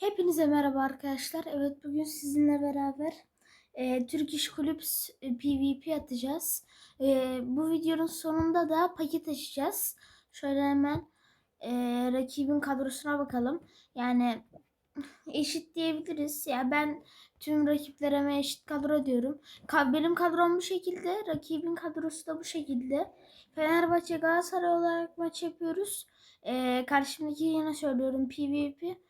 Hepinize merhaba arkadaşlar. Evet bugün sizinle beraber e, Türk İş Kulüps e, PvP atacağız. E, bu videonun sonunda da paket açacağız. Şöyle hemen e, rakibin kadrosuna bakalım. Yani eşit diyebiliriz. Ya ben tüm rakiplerime eşit kadro diyorum. Benim kadrom bu şekilde. Rakibin kadrosu da bu şekilde. Fenerbahçe Galatasaray olarak maç yapıyoruz. E, karşımdaki yine söylüyorum PvP.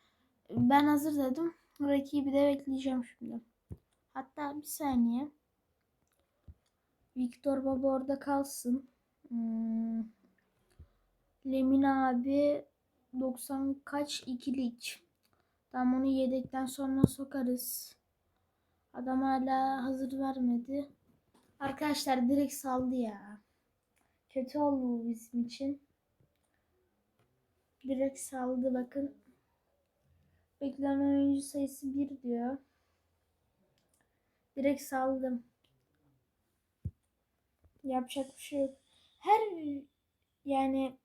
Ben hazır dedim. Rakibi de bekleyeceğim şimdi. Hatta bir saniye. Victor Baba orada kalsın. Hmm. Lemina abi 90 kaç ikilik. Tam onu yedekten sonra sokarız. Adam hala hazır vermedi. Arkadaşlar direkt saldı ya. Kötü oldu bu bizim için. Direkt saldı bakın. Beklenen oyuncu sayısı 1 diyor. Direkt saldım. Yapacak bir şey yok. Her yani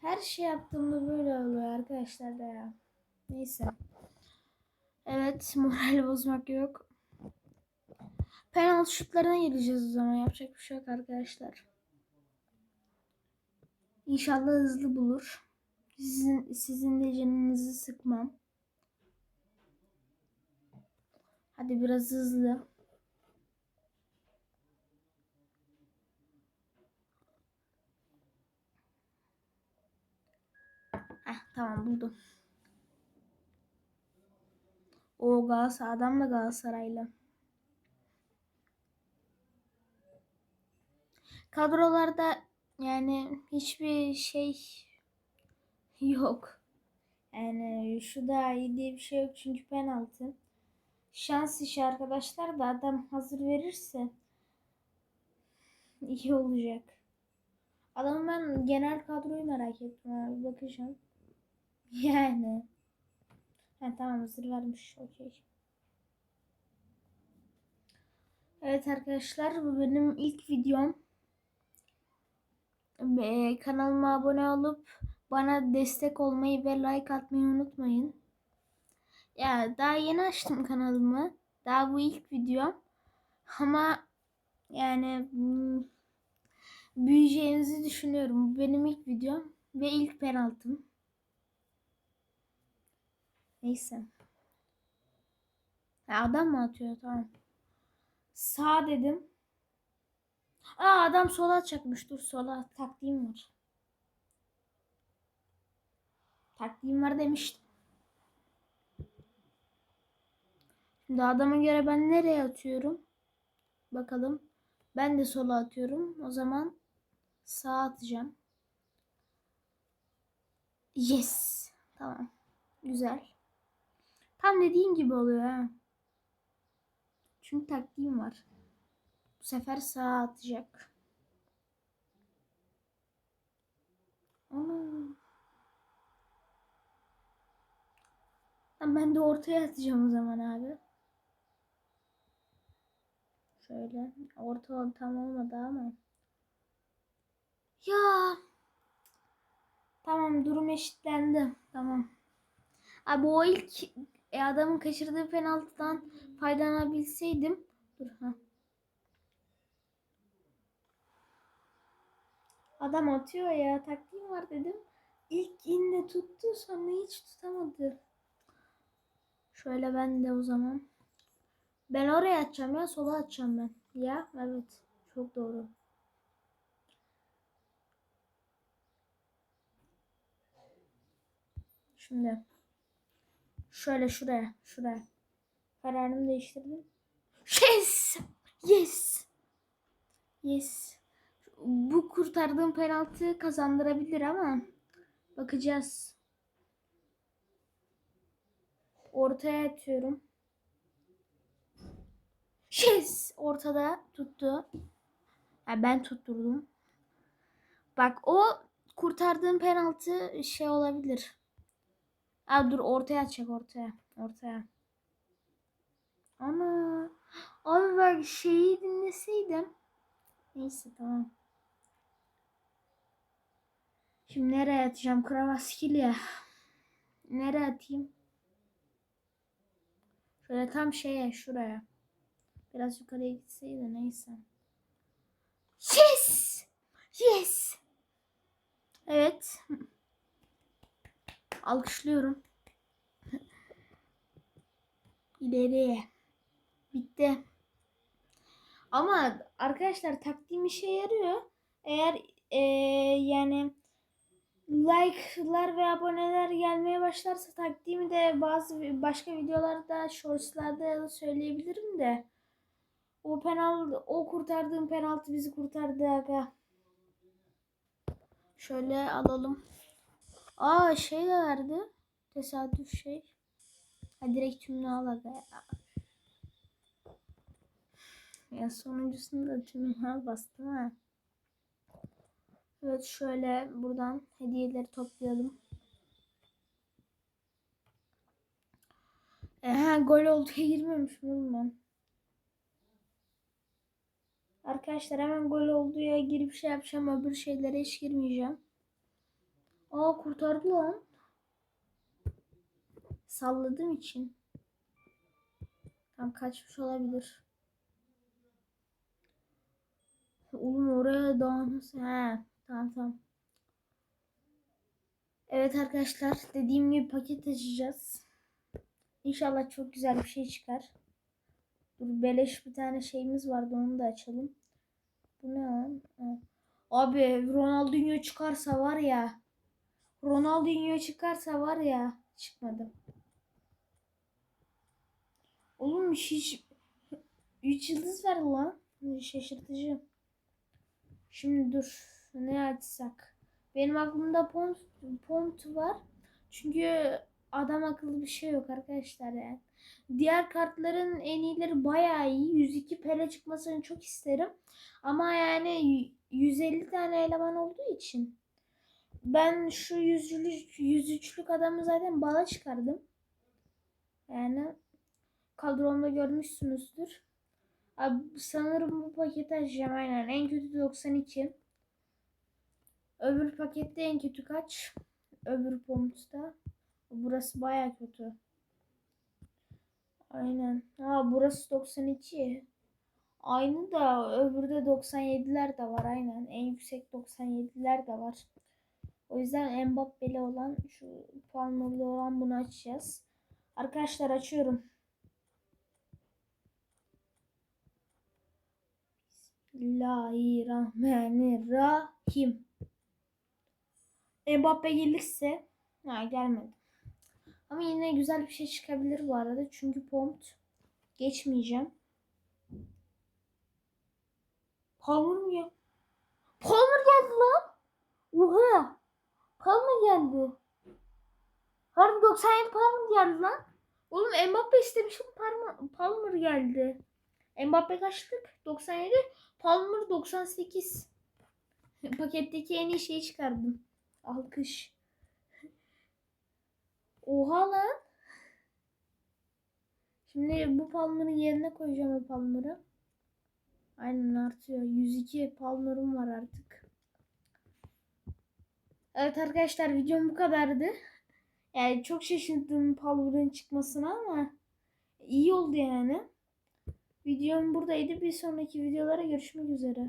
her şey yaptığımda böyle oluyor arkadaşlar da ya. Neyse. Evet moral bozmak yok. Penaltı şutlarına geleceğiz o zaman. Yapacak bir şey yok arkadaşlar. İnşallah hızlı bulur. Sizin, sizin de canınızı sıkmam. Hadi biraz hızlı. Heh, tamam buldum. O Galatasaray adam da Galatasaraylı. Kadrolarda yani hiçbir şey yok. Yani şu da iyi diye bir şey yok çünkü penaltı. Şans işi arkadaşlar da adam hazır verirse iyi olacak. Adamın ben genel kadroyu merak ettim abi bakacağım. Yani. Ha, tamam hazır vermiş. Okey. Evet arkadaşlar bu benim ilk videom. Ee, kanalıma abone olup bana destek olmayı ve like atmayı unutmayın. Ya daha yeni açtım kanalımı. Daha bu ilk videom. Ama yani hmm, büyüyeceğinizi düşünüyorum. Bu benim ilk videom ve ilk penaltım. Neyse. Ya adam mı atıyor? Tamam. Sağ dedim. Aa adam sola atacakmış. Dur sola taktiğim var. Taktiğim var demiştim. Şimdi adama göre ben nereye atıyorum? Bakalım. Ben de sola atıyorum. O zaman sağa atacağım. Yes. Tamam. Güzel. Tam dediğin gibi oluyor ha. Çünkü taktiğim var. Bu sefer sağa atacak. Ana. Ben de ortaya atacağım o zaman abi. Şöyle. Orta tam olmadı ama. Ya. Tamam durum eşitlendi. Tamam. Abi o ilk e, adamın kaçırdığı penaltıdan faydalanabilseydim. Dur ha. Adam atıyor ya. Taktiğim var dedim. İlk inle tuttu sonra hiç tutamadı. Şöyle ben de o zaman. Ben oraya atacağım ya sola atacağım ben. Ya evet çok doğru. Şimdi şöyle şuraya şuraya. Kararımı değiştirdim. Yes! Yes! Yes. Bu kurtardığım penaltı kazandırabilir ama bakacağız. Ortaya atıyorum. Yes! Ortada tuttu. Yani ben tutturdum. Bak o kurtardığım penaltı şey olabilir. Aa, dur ortaya atacak ortaya. Ortaya. Ana. Abi bak şeyi dinleseydim. Neyse tamam. Şimdi nereye atacağım? Kravaskilya. Nereye atayım? Şöyle tam şeye şuraya. Biraz yukarıya gitseydi neyse. Yes! Yes! Evet. Alkışlıyorum. İleriye. Bitti. Ama arkadaşlar taktiğim işe yarıyor. Eğer eee, yani like'lar ve aboneler gelmeye başlarsa taktiğimi de bazı başka videolarda, shortslarda söyleyebilirim de. O penaltı, o kurtardığım penaltı bizi kurtardı aga. Şöyle alalım. Aa şey de verdi. Tesadüf şey. Ha direkt tümünü al aga ya. Ya sonuncusunda tümünü al bastım ha. Evet şöyle buradan hediyeleri toplayalım. E, ha, gol oldu girmemişim oğlum ben. Arkadaşlar hemen gol olduğuya girip şey yapacağım. Öbür şeylere hiç girmeyeceğim. Aa kurtardı lan. Salladığım için. Tam kaçmış olabilir. Oğlum oraya daha nasıl? He, tamam tamam. Evet arkadaşlar dediğim gibi paket açacağız. İnşallah çok güzel bir şey çıkar. Dur beleş bir tane şeyimiz vardı onu da açalım. Bu ne lan? Abi Ronaldinho çıkarsa var ya. Ronaldinho çıkarsa var ya. Çıkmadı. Oğlum hiç 3 yıldız ver lan. Şaşırtıcı. Şimdi dur. Ne açsak? Benim aklımda pont, pont var. Çünkü adam akıllı bir şey yok arkadaşlar yani. Diğer kartların en iyileri bayağı iyi. 102 pele çıkmasını çok isterim. Ama yani 150 tane eleman olduğu için ben şu 100'lük 103'lük adamı zaten bala çıkardım. Yani kadromda görmüşsünüzdür. Abi sanırım bu paketi açacağım aynen. En kötü 92. Öbür pakette en kötü kaç? Öbür pomutta. Burası baya kötü. Aynen. Ha burası 92. Aynı da öbürde 97'ler de var aynen. En yüksek 97'ler de var. O yüzden Mbappe'li olan şu Palmer'lı olan bunu açacağız. Arkadaşlar açıyorum. Bismillahirrahmanirrahim. Mbappe gelirse ha gelmedi. Ama yine güzel bir şey çıkabilir bu arada. Çünkü Pont geçmeyeceğim. Palmer mı ya? Palmer geldi lan. Oha. Palmer geldi. Harbi 97 Palmer geldi lan. Oğlum Mbappe istemişim Palmer, Palmer geldi. Mbappe kaçtık? 97. Palmer 98. Paketteki en iyi şeyi çıkardım. Alkış. Oha lan. Şimdi bu Palmer'ın yerine koyacağım o Palmer'ı. Aynen artıyor. 102 Palmer'ım var artık. Evet arkadaşlar videom bu kadardı. Yani çok şaşırdım Palmer'ın çıkmasına ama iyi oldu yani. Videom buradaydı. Bir sonraki videolara görüşmek üzere.